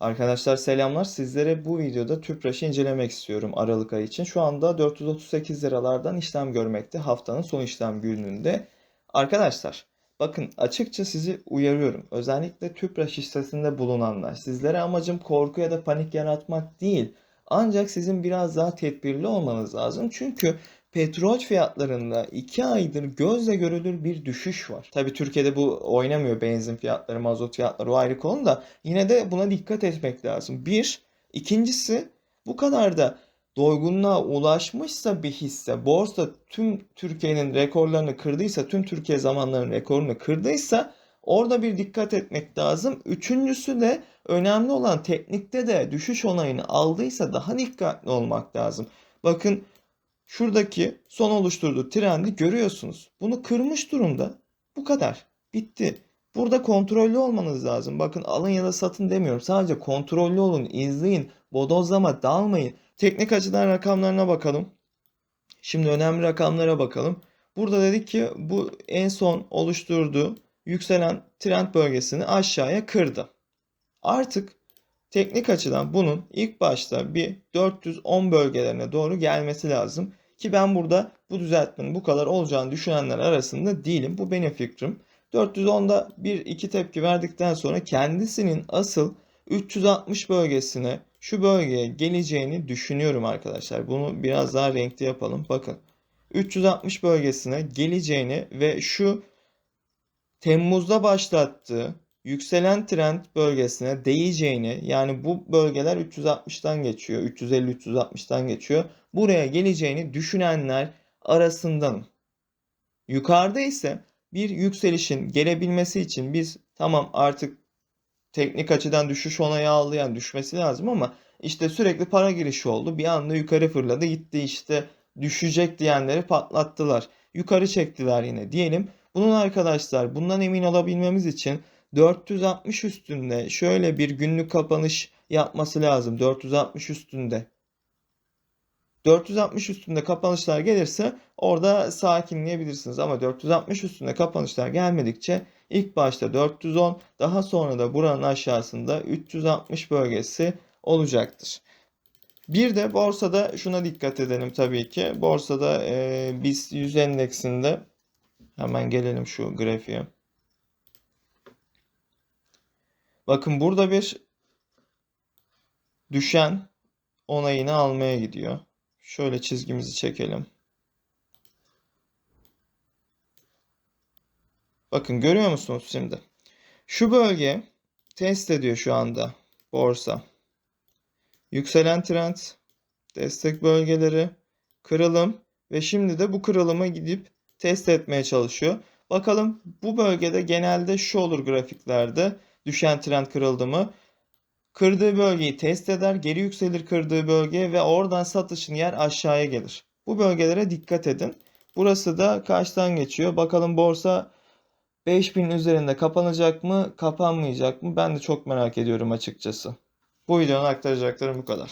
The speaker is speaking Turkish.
Arkadaşlar selamlar. Sizlere bu videoda Tüpraş'ı incelemek istiyorum Aralık ayı için. Şu anda 438 liralardan işlem görmekte haftanın son işlem gününde. Arkadaşlar bakın açıkça sizi uyarıyorum. Özellikle Tüpraş hissesinde bulunanlar. Sizlere amacım korku ya da panik yaratmak değil. Ancak sizin biraz daha tedbirli olmanız lazım. Çünkü petrol fiyatlarında 2 aydır gözle görülür bir düşüş var. Tabii Türkiye'de bu oynamıyor benzin fiyatları, mazot fiyatları o ayrı konu da yine de buna dikkat etmek lazım. Bir, ikincisi bu kadar da doygunluğa ulaşmışsa bir hisse, borsa tüm Türkiye'nin rekorlarını kırdıysa, tüm Türkiye zamanlarının rekorunu kırdıysa orada bir dikkat etmek lazım. Üçüncüsü de önemli olan teknikte de düşüş onayını aldıysa daha dikkatli olmak lazım. Bakın şuradaki son oluşturduğu trendi görüyorsunuz. Bunu kırmış durumda. Bu kadar. Bitti. Burada kontrollü olmanız lazım. Bakın alın ya da satın demiyorum. Sadece kontrollü olun, izleyin, bodozlama, dalmayın. Teknik açıdan rakamlarına bakalım. Şimdi önemli rakamlara bakalım. Burada dedik ki bu en son oluşturduğu yükselen trend bölgesini aşağıya kırdı. Artık teknik açıdan bunun ilk başta bir 410 bölgelerine doğru gelmesi lazım. Ki ben burada bu düzeltmenin bu kadar olacağını düşünenler arasında değilim. Bu benim fikrim. 410'da bir iki tepki verdikten sonra kendisinin asıl 360 bölgesine şu bölgeye geleceğini düşünüyorum arkadaşlar. Bunu biraz daha renkli yapalım. Bakın 360 bölgesine geleceğini ve şu Temmuz'da başlattığı yükselen trend bölgesine değeceğini yani bu bölgeler 360'tan geçiyor. 350-360'tan geçiyor. Buraya geleceğini düşünenler arasındanım. Yukarıda ise bir yükselişin gelebilmesi için biz tamam artık teknik açıdan düşüş onayı aldı yani düşmesi lazım ama işte sürekli para girişi oldu. Bir anda yukarı fırladı gitti işte düşecek diyenleri patlattılar. Yukarı çektiler yine diyelim. Bunun arkadaşlar bundan emin olabilmemiz için 460 üstünde şöyle bir günlük kapanış yapması lazım. 460 üstünde. 460 üstünde kapanışlar gelirse orada sakinleyebilirsiniz. Ama 460 üstünde kapanışlar gelmedikçe ilk başta 410 daha sonra da buranın aşağısında 360 bölgesi olacaktır. Bir de borsada şuna dikkat edelim tabii ki. Borsada e, BIST 100 endeksinde hemen gelelim şu grafiğe. Bakın burada bir düşen onayını almaya gidiyor. Şöyle çizgimizi çekelim. Bakın görüyor musunuz şimdi? Şu bölge test ediyor şu anda borsa. Yükselen trend, destek bölgeleri, kırılım ve şimdi de bu kırılıma gidip test etmeye çalışıyor. Bakalım bu bölgede genelde şu olur grafiklerde düşen trend kırıldı mı? Kırdığı bölgeyi test eder, geri yükselir kırdığı bölgeye ve oradan satışın yer aşağıya gelir. Bu bölgelere dikkat edin. Burası da kaçtan geçiyor? Bakalım borsa 5000 üzerinde kapanacak mı, kapanmayacak mı? Ben de çok merak ediyorum açıkçası. Bu videonun aktaracaklarım bu kadar.